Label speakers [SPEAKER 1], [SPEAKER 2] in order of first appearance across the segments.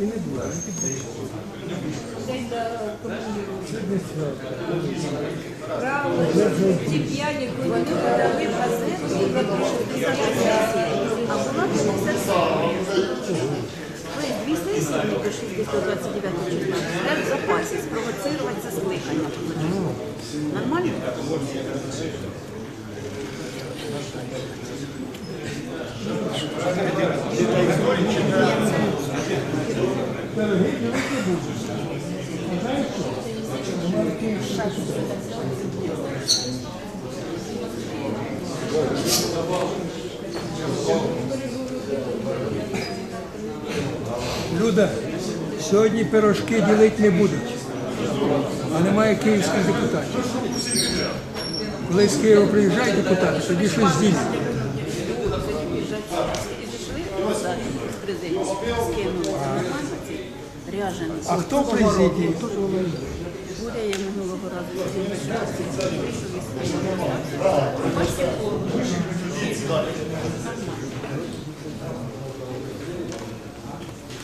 [SPEAKER 1] І не буде. Ті п'яні вони подали газету і про 60 а була 57. Дві до 629 числа в запасі, спровоцирувати це скликання. Нормально?
[SPEAKER 2] Люда, сьогодні пирожки ділити не будуть, а немає київських депутатів. Коли з Києва приїжджають депутати, тоді щось ділять.
[SPEAKER 1] з президентом скинули. Нормально ці ряжені.
[SPEAKER 2] А хто президії?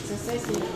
[SPEAKER 1] Це сесія.